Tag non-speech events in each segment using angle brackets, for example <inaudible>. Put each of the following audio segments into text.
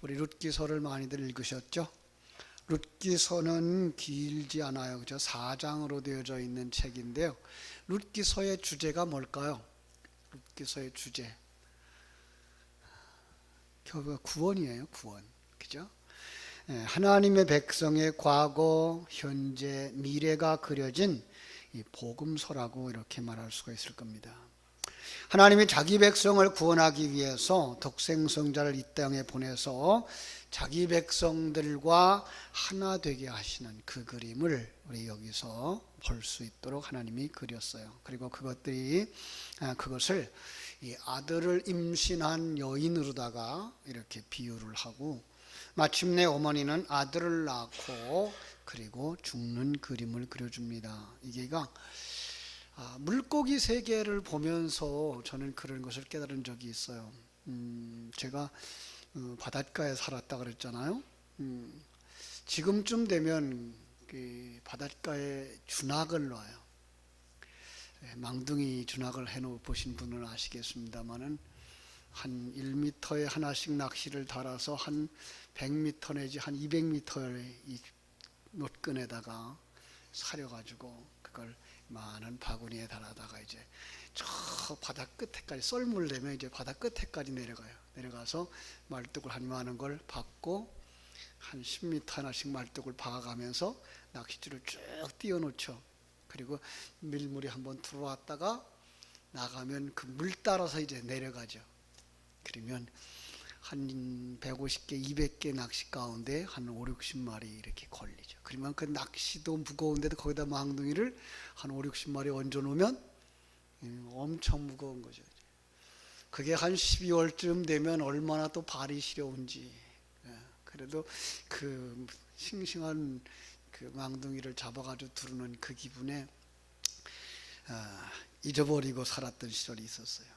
우리 룻기서를 많이들 읽으셨죠? 룻기서는 길지 않아요. 그죠? 4장으로 되어져 있는 책인데요. 룻기서의 주제가 뭘까요? 룻기서의 주제. 결국 구원이에요, 구원. 그죠? 예, 하나님의 백성의 과거, 현재, 미래가 그려진 이 복음서라고 이렇게 말할 수가 있을 겁니다. 하나님이 자기 백성을 구원하기 위해서 독생성자를 이 땅에 보내서 자기 백성들과 하나 되게 하시는 그 그림을 우리 여기서 볼 수 있도록 하나님이 그렸어요. 그리고 그것들이 아, 그것을 이 아들을 임신한 여인으로다가 이렇게 비유를 하고 마침내 어머니는 아들을 낳고 그리고 죽는 그림을 그려줍니다. 이게가 아, 물고기 세계를 보면서 저는 그런 것을 깨달은 적이 있어요. 음, 제가 어, 바닷가에 살았다 그랬잖아요. 음, 지금쯤 되면 그 바닷가에 준악을 놔요. 예, 망둥이 준악을 해놓 보신 분은 아시겠습니다만은 한 1m에 하나씩 낚시를 달아서 한 100m 내지 한 200m의 이 노끈에다가 사려가지고 그걸 많은 바구니에 달아다가 이제 저 바다 끝에까지 썰물 내면 이제 바다 끝에까지 내려가요. 내려가서 말뚝을 한 많은 걸 받고 한 10m 하나씩 말뚝을 박아가면서 낚싯줄을 쭉 띄워놓죠. 그리고 밀물이 한번 들어왔다가 나가면 그 물 따라서 이제 내려가죠. 그러면 한 150개, 200개 낚시 가운데 한 5, 60마리 이렇게 걸리죠. 그러면 그 낚시도 무거운데도 거기다 망둥이를 한 5, 60마리 얹어 놓으면 음, 엄청 무거운 거죠. 그게 한 12월쯤 되면 얼마나 또 발이 시려운지. 예, 그래도 그 싱싱한 그 망둥이를 잡아가지고 두르는 그 기분에 아, 잊어버리고 살았던 시절이 있었어요.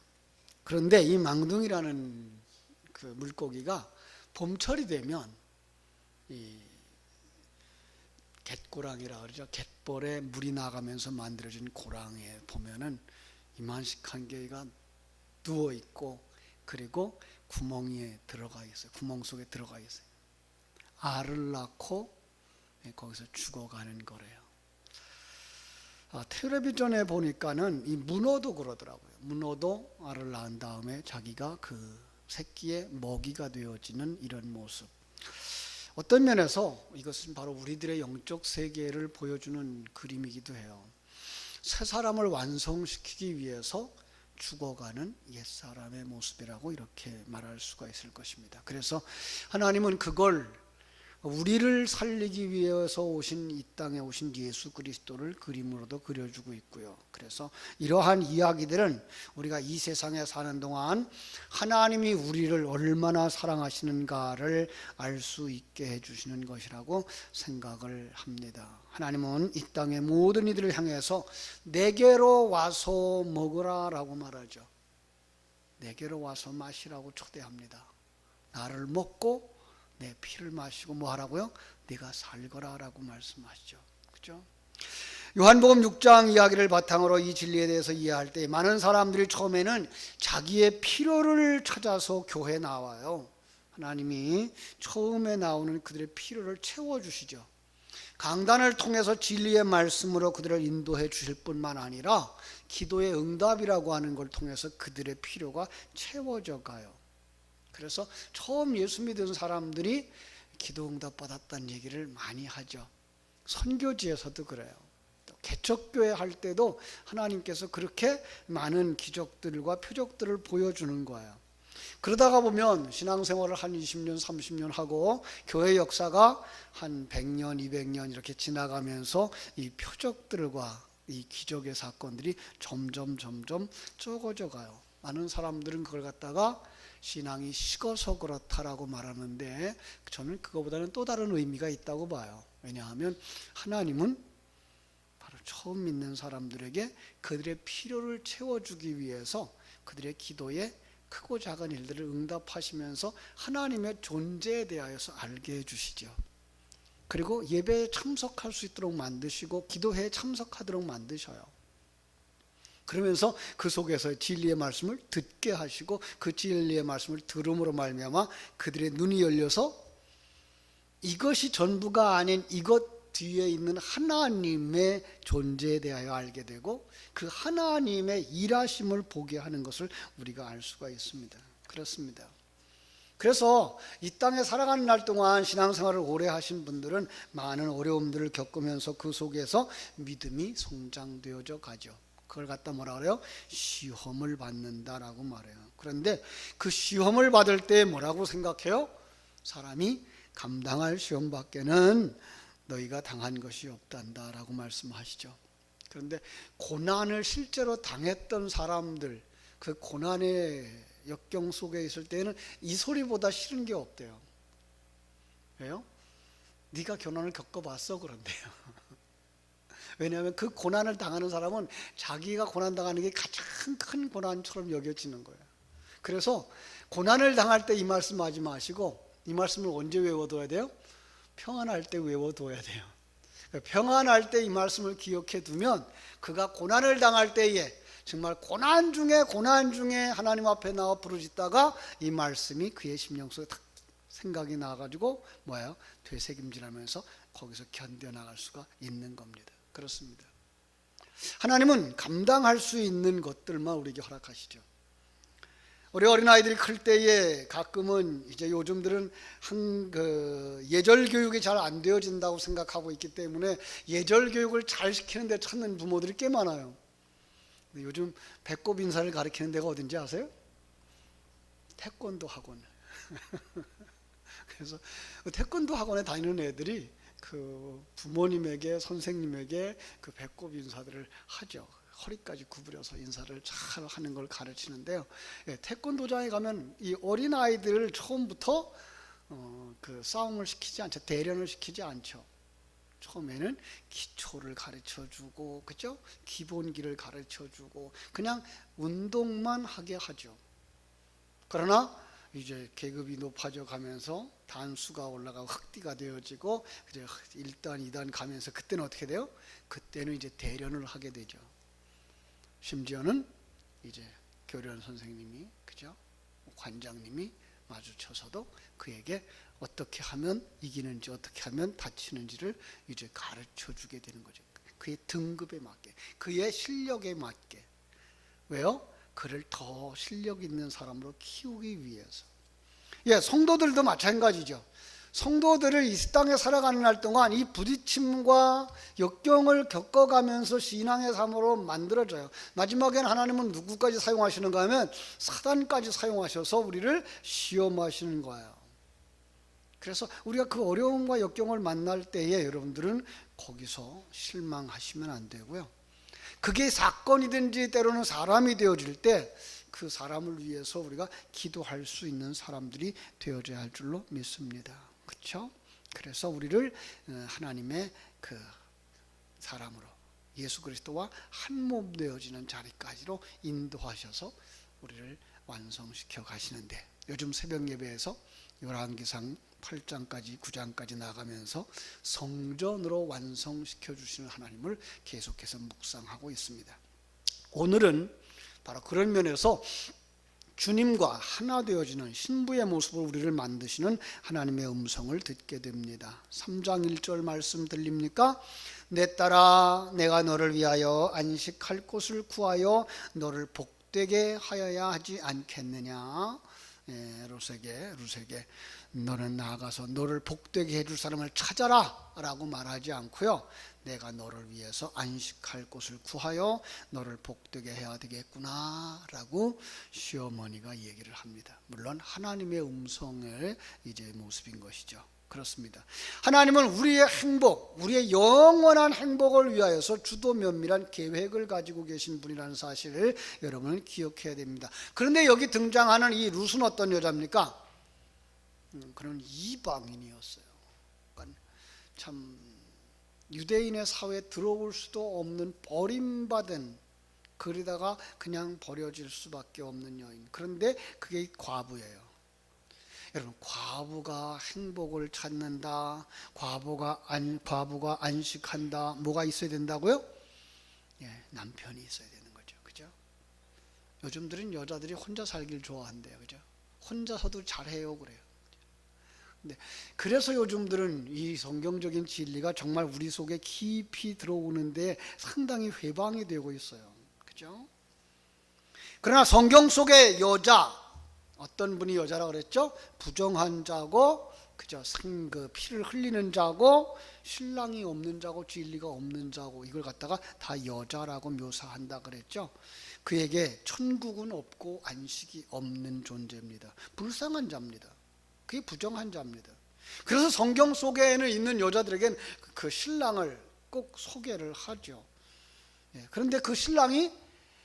그런데 이 망둥이라는 그 물고기가 봄철이 되면 이 갯고랑이라 그러죠. 갯벌에 물이 나가면서 만들어진 고랑에 보면은 이만식한 개가 누워 있고 그리고 구멍에 들어가 있어요. 구멍 속에 들어가 있어요. 알을 낳고 예, 거기서 죽어가는 거래요. 아, 텔레비전에 보니까는 이 문어도 그러더라고요. 문어도 알을 낳은 다음에 자기가 그 새끼의 먹이가 되어지는 이런 모습. 어떤 면에서 이것은 바로 우리들의 영적 세계를 보여주는 그림이기도 해요. 새 사람을 완성시키기 위해서 죽어가는 옛사람의 모습이라고 이렇게 말할 수가 있을 것입니다. 그래서 하나님은 그걸 우리를 살리기 위해서 오신 이 땅에 오신 예수 그리스도를 그림으로도 그려주고 있고요. 그래서 이러한 이야기들은 우리가 이 세상에 사는 동안 하나님이 우리를 얼마나 사랑하시는가를 알 수 있게 해주시는 것이라고 생각을 합니다. 하나님은 이 땅의 모든 이들을 향해서 내게로 와서 먹으라 라고 말하죠. 내게로 와서 마시라고 초대합니다. 나를 먹고 내 피를 마시고 뭐 하라고요? 네가 살거라라고 말씀하시죠. 그죠? 요한복음 6장 이야기를 바탕으로 이 진리에 대해서 이해할 때 많은 사람들이 처음에는 자기의 필요를 찾아서 교회에 나와요. 하나님이 처음에 나오는 그들의 필요를 채워 주시죠. 강단을 통해서 진리의 말씀으로 그들을 인도해 주실 뿐만 아니라 기도의 응답이라고 하는 걸 통해서 그들의 필요가 채워져 가요. 그래서 처음 예수 믿은 사람들이 기도 응답 받았다는 얘기를 많이 하죠. 선교지에서도 그래요. 또 개척교회 할 때도 하나님께서 그렇게 많은 기적들과 표적들을 보여주는 거예요. 그러다가 보면 신앙생활을 한 20년, 30년 하고 교회 역사가 한 100년, 200년 이렇게 지나가면서 이 표적들과 이 기적의 사건들이 점점 점점 적어져 가요. 많은 사람들은 그걸 갖다가 신앙이 식어서 그렇다라고 말하는데 저는 그거보다는 또 다른 의미가 있다고 봐요. 왜냐하면 하나님은 바로 처음 믿는 사람들에게 그들의 필요를 채워주기 위해서 그들의 기도에 크고 작은 일들을 응답하시면서 하나님의 존재에 대하여서 알게 해주시죠. 그리고 예배에 참석할 수 있도록 만드시고 기도회에 참석하도록 만드셔요. 그러면서 그 속에서 진리의 말씀을 듣게 하시고 그 진리의 말씀을 들음으로 말미암아 그들의 눈이 열려서 이것이 전부가 아닌 이것 뒤에 있는 하나님의 존재에 대하여 알게 되고 그 하나님의 일하심을 보게 하는 것을 우리가 알 수가 있습니다. 그렇습니다. 그래서 이 땅에 살아가는 날 동안 신앙생활을 오래 하신 분들은 많은 어려움들을 겪으면서 그 속에서 믿음이 성장되어져 가죠. 그걸 갖다 뭐라 그래요? 시험을 받는다라고 말해요. 그런데 그 시험을 받을 때 뭐라고 생각해요? 사람이 감당할 시험밖에는 너희가 당한 것이 없단다라고 말씀하시죠. 그런데 고난을 실제로 당했던 사람들 그 고난의 역경 속에 있을 때는 이 소리보다 싫은 게 없대요. 왜요? 네가 고난을 겪어봤어 그런데요. <laughs> 왜냐하면 그 고난을 당하는 사람은 자기가 고난 당하는 게 가장 큰 고난처럼 여겨지는 거예요. 그래서 고난을 당할 때 이 말씀하지 마시고 이 말씀을 언제 외워둬야 돼요? 평안할 때 외워둬야 돼요. 평안할 때 이 말씀을 기억해 두면 그가 고난을 당할 때에 정말 고난 중에 고난 중에 하나님 앞에 나와 부르짖다가 이 말씀이 그의 심령 속에 탁 생각이 나가지고 뭐예요? 되새김질하면서 거기서 견뎌 나갈 수가 있는 겁니다. 그렇습니다. 하나님은 감당할 수 있는 것들만 우리에게 허락하시죠. 우리 어린 아이들이 클 때에 가끔은 이제 요즘들은 한 그 예절 교육이 잘 안 되어진다고 생각하고 있기 때문에 예절 교육을 잘 시키는데 찾는 부모들이 꽤 많아요. 요즘 배꼽 인사를 가르치는 데가 어딘지 아세요? 태권도 학원. <laughs> 그래서 그 태권도 학원에 다니는 애들이 그 부모님에게 선생님에게 그 배꼽 인사들을 하죠. 허리까지 구부려서 인사를 잘 하는 걸 가르치는데요. 예, 태권도장에 가면 이 어린 아이들을 처음부터 어, 그 싸움을 시키지 않죠. 대련을 시키지 않죠. 처음에는 기초를 가르쳐 주고 그죠? 기본기를 가르쳐 주고 그냥 운동만 하게 하죠. 그러나 이제 계급이 높아져 가면서 단수가 올라가고 흑띠가 되어지고 이제 1단, 2단 가면서 그때는 어떻게 돼요? 그때는 이제 대련을 하게 되죠. 심지어는 이제 교련 선생님이 그죠? 관장님이 마주쳐서도 그에게 어떻게 하면 이기는지 어떻게 하면 다치는지를 이제 가르쳐 주게 되는 거죠. 그의 등급에 맞게, 그의 실력에 맞게. 왜요? 그를 더 실력 있는 사람으로 키우기 위해서. 예, 성도들도 마찬가지죠. 성도들을 이 땅에 살아가는 날 동안 이 부딪힘과 역경을 겪어가면서 신앙의 삶으로 만들어져요. 마지막에는 하나님은 누구까지 사용하시는가 하면 사단까지 사용하셔서 우리를 시험하시는 거예요. 그래서 우리가 그 어려움과 역경을 만날 때에 여러분들은 거기서 실망하시면 안 되고요. 그게 사건이든지 때로는 사람이 되어질 때 그 사람을 위해서 우리가 기도할 수 있는 사람들이 되어져야 할 줄로 믿습니다. 그렇죠? 그래서 우리를 어, 하나님의 그 사람으로 예수 그리스도와 한 몸 되어지는 자리까지로 인도하셔서 우리를 완성시켜 가시는데 요즘 새벽 예배에서 열왕기상 8장까지 9장까지 나가면서 성전으로 완성시켜 주시는 하나님을 계속해서 묵상하고 있습니다. 오늘은 바로 그런 면에서 주님과 하나 되어지는 신부의 모습으로 우리를 만드시는 하나님의 음성을 듣게 됩니다. 3장 1절 말씀 들립니까? 내 딸아 내가 너를 위하여 안식할 곳을 구하여 너를 복되게 하여야 하지 않겠느냐? 예, 루세게 루세게 너는 나아가서 너를 복되게 해줄 사람을 찾아라 라고 말하지 않고요. 내가 너를 위해서 안식할 곳을 구하여 너를 복되게 해야 되겠구나 라고 시어머니가 얘기를 합니다. 물론 하나님의 음성의 이제 모습인 것이죠 그렇습니다 하나님은 우리의 행복 우리의 영원한 행복을 위하여서 주도 면밀한 계획을 가지고 계신 분이라는 사실을 여러분은 기억해야 됩니다 그런데 여기 등장하는 이 룻은 어떤 여자입니까? 음, 그런 이방인이었어요. 그러니까 참 유대인의 사회에 들어올 수도 없는 버림받은 그러다가 그냥 버려질 수밖에 없는 여인. 그런데 그게 과부예요. 여러분 과부가 행복을 찾는다. 과부가 안 과부가 안식한다. 뭐가 있어야 된다고요? 예, 남편이 있어야 되는 거죠. 그죠? 요즘들은 여자들이 혼자 살길 좋아한대요. 그죠? 혼자서도 잘해요. 그래요. 근데 그래서 요즘들은 이 성경적인 진리가 정말 우리 속에 깊이 들어오는데 상당히 회방이 되고 있어요. 그죠? 그러나 성경 속의 여자 어떤 분이 여자라 그랬죠? 부정한 자고 그죠? 생그 피를 흘리는 자고 신랑이 없는 자고 진리가 없는 자고 이걸 갖다가 다 여자라고 묘사한다 그랬죠? 그에게 천국은 없고 안식이 없는 존재입니다. 불쌍한 자입니다. 그게 부정한 자입니다. 그래서 성경 속에는 있는 여자들에겐 그 신랑을 꼭 소개를 하죠. 예, 그런데 그 신랑이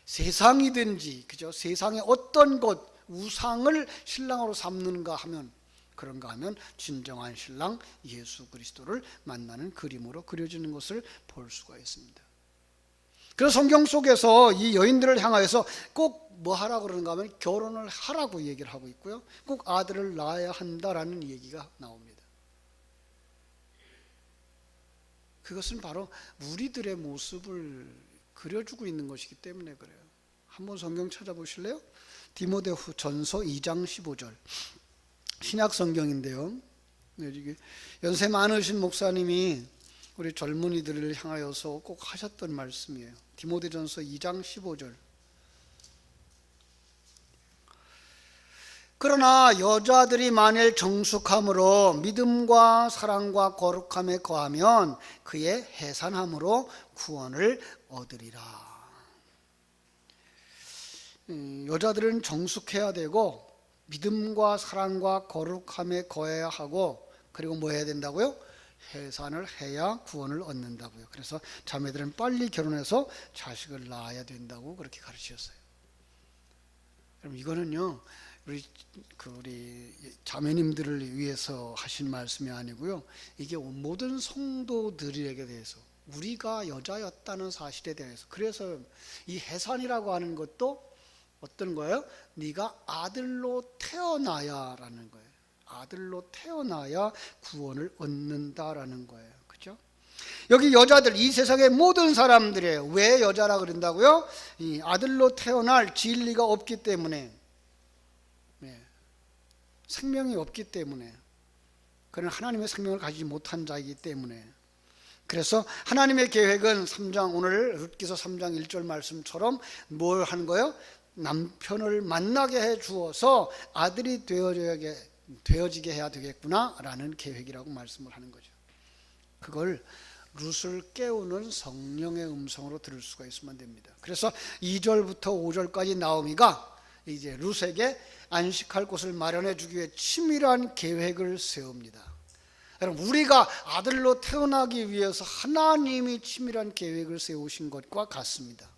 세상이든지 그죠? 세상의 어떤 것 우상을 신랑으로 삼는가 하면 그런가 하면 진정한 신랑 예수 그리스도를 만나는 그림으로 그려지는 것을 볼 수가 있습니다. 그래서 성경 속에서 이 여인들을 향하여서 꼭 뭐 하라고 그러는가 하면 결혼을 하라고 얘기를 하고 있고요. 꼭 아들을 낳아야 한다라는 얘기가 나옵니다. 그것은 바로 우리들의 모습을 그려주고 있는 것이기 때문에 그래요. 한번 성경 찾아보실래요? 디모데후 전서 2장 15절. 신약 성경인데요. 네, 연세 많으신 목사님이 우리 젊은이들을 향하여서 꼭 하셨던 말씀이에요. 디모데전서 2장 15절. 그러나 여자들이 만일 정숙함으로 믿음과 사랑과 거룩함에 거하면 그의 해산함으로 구원을 얻으리라. 음, 여자들은 정숙해야 되고 믿음과 사랑과 거룩함에 거해야 하고 그리고 뭐 해야 된다고요? 해산을 해야 구원을 얻는다고요. 그래서 자매들은 빨리 결혼해서 자식을 낳아야 된다고 그렇게 가르치셨어요. 그럼 이거는요. 우리 그 우리 자매님들을 위해서 하신 말씀이 아니고요. 이게 모든 성도들에게 대해서 우리가 여자였다는 사실에 대해서 그래서 이 해산이라고 하는 것도 어떤 거예요? 네가 아들로 태어나야라는 거예요. 아들로 태어나야 구원을 얻는다라는 거예요. 그죠? 여기 여자들 이 세상의 모든 사람들이에요. 왜 여자라 그런다고요? 이 아들로 태어날 진리가 없기 때문에 네. 생명이 없기 때문에 그는 하나님의 생명을 가지지 못한 자이기 때문에 그래서 하나님의 계획은 3장 오늘 룻기서 3장 1절 말씀처럼 뭘 하는 거예요? 남편을 만나게 해 주어서 아들이 되어져게 되어지게 해야 되겠구나 라는 계획이라고 말씀을 하는 거죠. 그걸 룻을 깨우는 성령의 음성으로 들을 수가 있으면 됩니다. 그래서 2절부터 5절까지 나오미가 이제 룻에게 안식할 곳을 마련해 주기 위해 치밀한 계획을 세웁니다. 여러분 우리가 아들로 태어나기 위해서 하나님이 치밀한 계획을 세우신 것과 같습니다.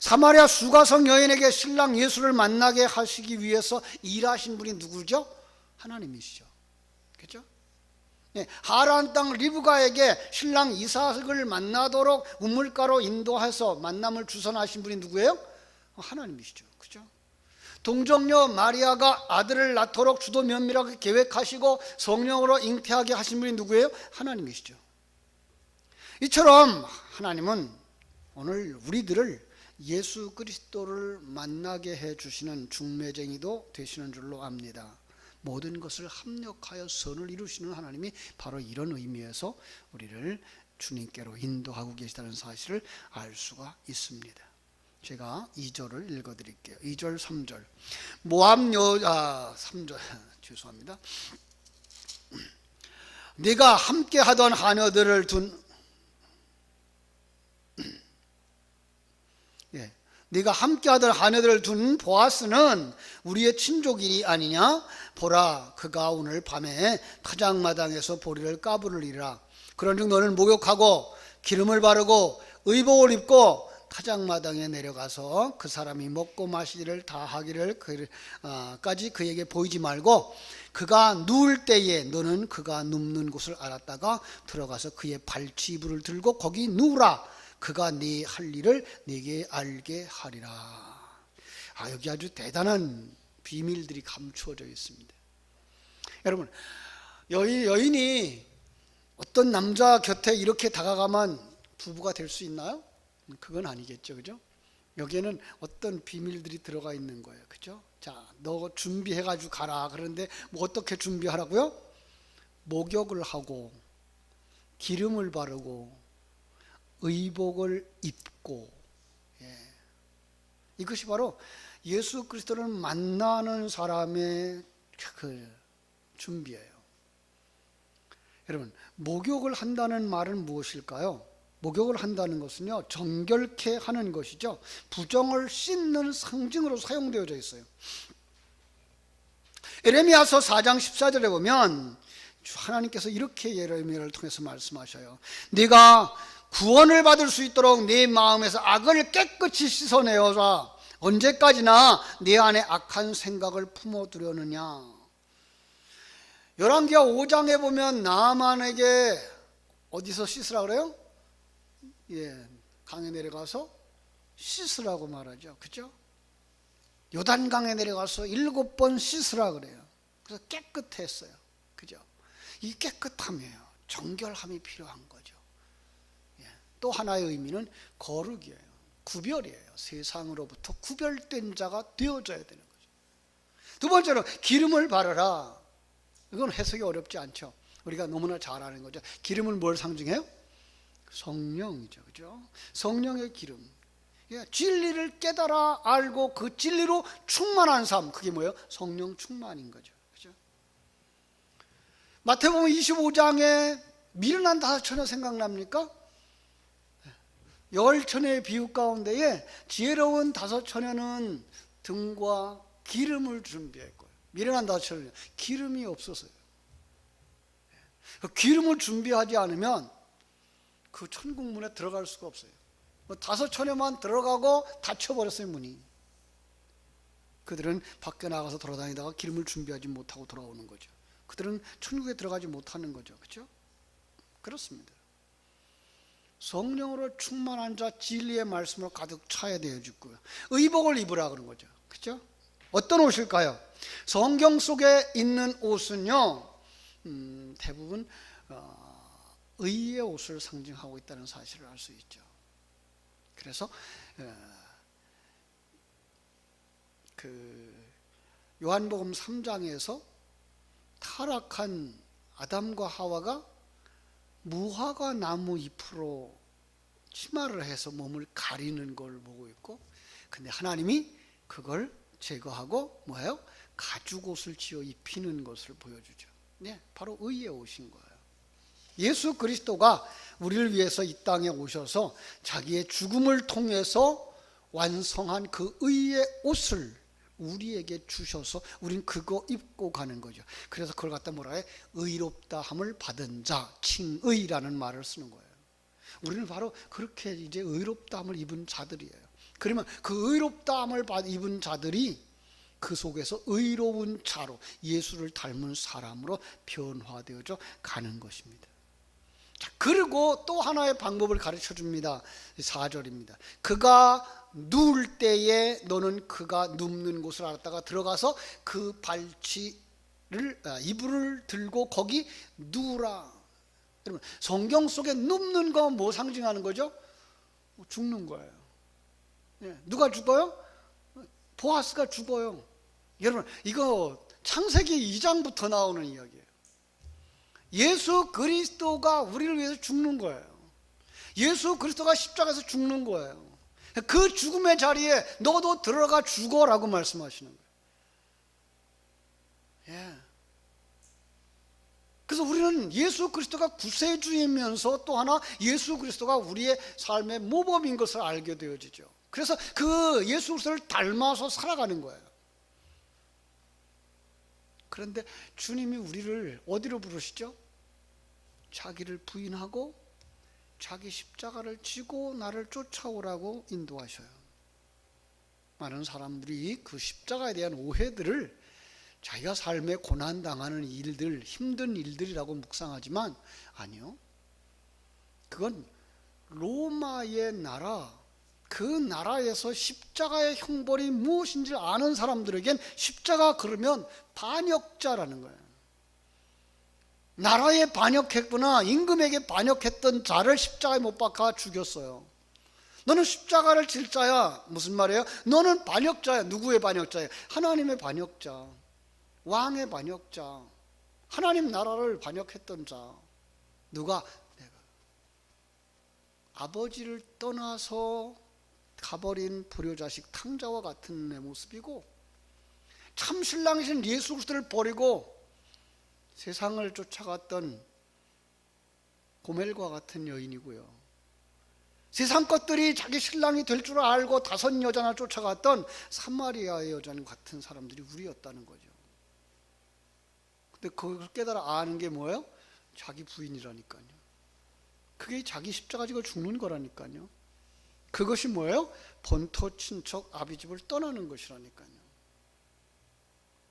사마리아 수가성 여인에게 신랑 예수를 만나게 하시기 위해서 일하신 분이 누구죠? 하나님이시죠. 그렇죠? 네, 하란 땅 리브가에게 신랑 이삭을 만나도록 우물가로 인도해서 만남을 주선하신 분이 누구예요? 하나님이시죠. 그죠? 동정녀 마리아가 아들을 낳도록 주도 면밀하게 계획하시고 성령으로 잉태하게 하신 분이 누구예요? 하나님이시죠. 이처럼 하나님은 오늘 우리들을 예수 그리스도를 만나게 해 주시는 중매쟁이도 되시는 줄로 압니다. 모든 것을 합력하여 선을 이루시는 하나님이 바로 이런 의미에서 우리를 주님께로 인도하고 계시다는 사실을 알 수가 있습니다. 제가 2절을 읽어 드릴게요. 2절 3절. 모함 여 아, 3절 <laughs> 죄송합니다. 네가 함께 하던 하녀들을 둔 예. 네가 함께하던 하녀들을 둔 보아스는 우리의 친족이 아니냐? 보라, 그가 오늘 밤에 타작마당에서 보리를 까부르리라. 그런즉 너는 목욕하고 기름을 바르고 의복을 입고 타작마당에 내려가서 그 사람이 먹고 마시기를 다 하기를 까지 그에게 보이지 말고 그가 누울 때에 너는 그가 눕는 곳을 알았다가 들어가서 그의 발치부를 들고 거기 누우라. 그가 네 할 일을 네게 알게 하리라. 아 여기 아주 대단한 비밀들이 감추어져 있습니다. 여러분 여인 여인이 어떤 남자 곁에 이렇게 다가가면 부부가 될 수 있나요? 그건 아니겠죠, 그죠? 여기에는 어떤 비밀들이 들어가 있는 거예요. 그죠? 자, 너 준비해가지고 가라. 그런데 뭐 어떻게 준비하라고요? 목욕을 하고, 기름을 바르고, 의복을 입고, 예. 이것이 바로 예수 그리스도를 만나는 사람의 그 준비예요. 여러분, 목욕을 한다는 말은 무엇일까요? 목욕을 한다는 것은요, 정결케 하는 것이죠. 부정을 씻는 상징으로 사용되어져 있어요. 에레미야서 4장 14절에 보면 하나님께서 이렇게 예레미야를 통해서 말씀하셔요. 네가 구원을 받을 수 있도록 네 마음에서 악을 깨끗이 씻어내어라. 언제까지나 내 안에 악한 생각을 품어두려느냐. 열왕기하 5장에 보면 나만에게 어디서 씻으라 그래요? 예, 강에 내려가서 씻으라고 말하죠. 그죠? 요단강에 내려가서 일곱 번 씻으라 그래요. 그래서 깨끗했어요. 그죠? 이 깨끗함이에요. 정결함이 필요한 거죠. 예, 또 하나의 의미는 거룩이에요. 구별이에요. 세상으로부터 구별된 자가 되어져야 되는 거죠. 두 번째로 기름을 바르라. 이건 해석이 어렵지 않죠. 우리가 너무나 잘 아는 거죠. 기름은 뭘 상징해요? 성령이죠. 그죠? 성령의 기름. 예, 진리를 깨달아 알고 그 진리로 충만한 삶. 그게 뭐예요? 성령 충만인 거죠. 그죠? 마태복음 25장에 미련한 다섯 처녀 생각납니까? 열 처녀의 비유 가운데에 지혜로운 다섯 처녀는 등과 기름을 준비했고요. 미련한 다섯 처녀는 기름이 없었어요. 그 기름을 준비하지 않으면 그 천국 문에 들어갈 수가 없어요. 뭐 다섯 처녀만 들어가고 닫혀버렸어요, 문이. 그들은 밖에 나가서 돌아다니다가 기름을 준비하지 못하고 돌아오는 거죠. 그들은 천국에 들어가지 못하는 거죠. 그렇죠? 그렇습니다. 성령으로 충만한 자 진리의 말씀으로 가득 차야 되어 죽고요. 의복을 입으라 그런 거죠. 그렇죠? 어떤 옷일까요? 성경 속에 있는 옷은요. 음, 대부분 어, 의의 옷을 상징하고 있다는 사실을 알 수 있죠. 그래서 어, 그 요한복음 3장에서 타락한 아담과 하와가 무화과 나무 잎으로 치마를 해서 몸을 가리는 걸 보고 있고 근데 하나님이 그걸 제거하고 뭐예요? 가죽 옷을 지어 입히는 것을 보여주죠. 네, 바로 의의 옷인 거예요. 예수 그리스도가 우리를 위해서 이 땅에 오셔서 자기의 죽음을 통해서 완성한 그 의의 옷을 우리에게 주셔서 우린 그거 입고 가는 거죠. 그래서 그걸 갖다 뭐라 해? 의롭다 함을 받은 자, 칭의라는 말을 쓰는 거예요. 우리는 바로 그렇게 이제 의롭다 함을 입은 자들이에요. 그러면 그 의롭다 함을 입은 자들이 그 속에서 의로운 자로 예수를 닮은 사람으로 변화되어져 가는 것입니다. 자, 그리고 또 하나의 방법을 가르쳐 줍니다. 4절입니다. 그가 누울 때에 너는 그가 눕는 곳을 알았다가 들어가서 그 발치를 아, 이불을 들고 거기 누우라. 여러분 성경 속에 눕는 거 뭐 상징하는 거죠? 죽는 거예요. 예, 누가 죽어요? 보아스가 죽어요. 여러분 이거 창세기 2장부터 나오는 이야기예요. 예수 그리스도가 우리를 위해서 죽는 거예요. 예수 그리스도가 십자가에서 죽는 거예요. 그 죽음의 자리에 너도 들어가 죽어라고 말씀하시는 거예요. 예. 그래서 우리는 예수 그리스도가 구세주이면서 또 하나 예수 그리스도가 우리의 삶의 모범인 것을 알게 되어지죠. 그래서 그 예수 그리스도를 닮아서 살아가는 거예요. 그런데 주님이 우리를 어디로 부르시죠? 자기를 부인하고 자기 십자가를 지고 나를 쫓아오라고 인도하셔요. 많은 사람들이 그 십자가에 대한 오해들을 자기가 삶에 고난 당하는 일들, 힘든 일들이라고 묵상하지만 아니요. 그건 로마의 나라, 그 나라에서 십자가의 형벌이 무엇인지 아는 사람들에겐 십자가 그러면 반역자라는 거예요. 나라에 반역했구나 임금에게 반역했던 자를 십자가에 못 박아 죽였어요. 너는 십자가를 질 자야. 무슨 말이에요? 너는 반역자야. 누구의 반역자야? 하나님의 반역자. 왕의 반역자. 하나님 나라를 반역했던 자. 누가? 내가. 아버지를 떠나서 가버린 불효자식 탕자와 같은 내 모습이고 참 신랑이신 예수 그리스도를 버리고 세상을 쫓아갔던 고멜과 같은 여인이고요. 세상 것들이 자기 신랑이 될 줄 알고 다섯 여자나 쫓아갔던 사마리아의 여자는 같은 사람들이 우리였다는 거죠. 근데 그걸 깨달아 아는 게 뭐예요? 자기 부인이라니까요. 그게 자기 십자가 지고 죽는 거라니까요. 그것이 뭐예요? 본토 친척 아비집을 떠나는 것이라니까요.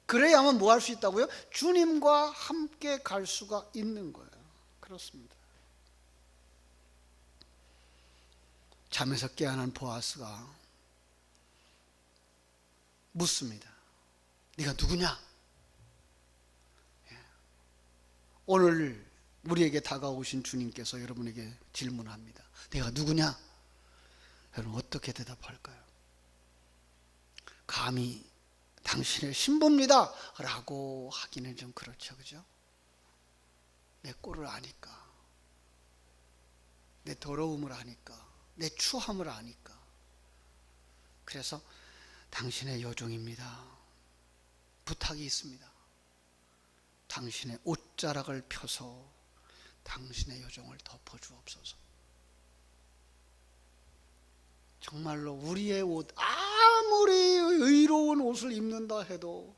그래야만 뭐 할 수 있다고요? 주님과 함께 갈 수가 있는 거예요. 그렇습니다. 잠에서 깨어난 보아스가 묻습니다. 네가 누구냐? 예. 오늘 우리에게 다가오신 주님께서 여러분에게 질문합니다. 내가 누구냐? 여러분 어떻게 대답할까요? 감히 당신의 신부입니다. 라고 하기는 좀 그렇죠. 그죠? 내 꼴을 아니까. 내 더러움을 아니까. 내 추함을 아니까. 그래서 당신의 여종입니다. 부탁이 있습니다. 당신의 옷자락을 펴서 당신의 여종을 덮어 주옵소서. 정말로 우리의 옷 아무리 의로운 옷을 입는다 해도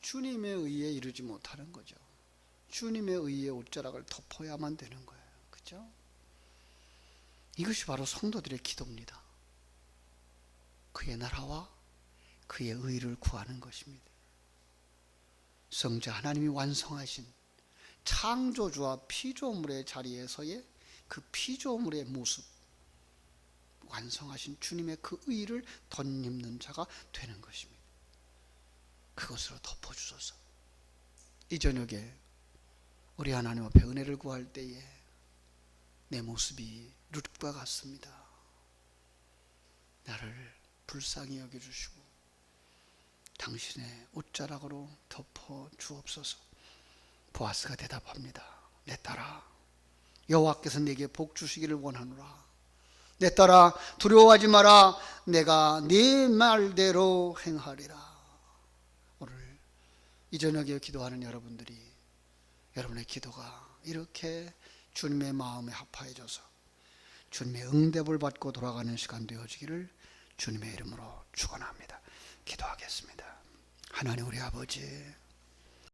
주님의 의에 이르지 못하는 거죠. 주님의 의에 옷자락을 덮어야만 되는 거예요. 그죠? 이것이 바로 성도들의 기도입니다. 그의 나라와 그의 의를 구하는 것입니다. 성자 하나님이 완성하신 창조주와 피조물의 자리에서의 그 피조물의 모습, 완성하신 주님의 그 의를 덧입는 자가 되는 것입니다. 그것으로 덮어주소서. 이 저녁에 우리 하나님 앞에 은혜를 구할 때에 내 모습이 룻과 같습니다. 나를 불쌍히 여겨주시고 당신의 옷자락으로 덮어 주옵소서. 보아스가 대답합니다. 내 딸아, 여호와께서 내게 복 주시기를 원하노라. 내 딸아, 두려워하지 마라. 내가 네 말대로 행하리라. 오늘 이 저녁에 기도하는 여러분들이 여러분의 기도가 이렇게 주님의 마음에 합하여져서 주님의 응답을 받고 돌아가는 시간 되어지기를 주님의 이름으로 축원합니다. 기도하겠습니다. 하나님 우리 아버지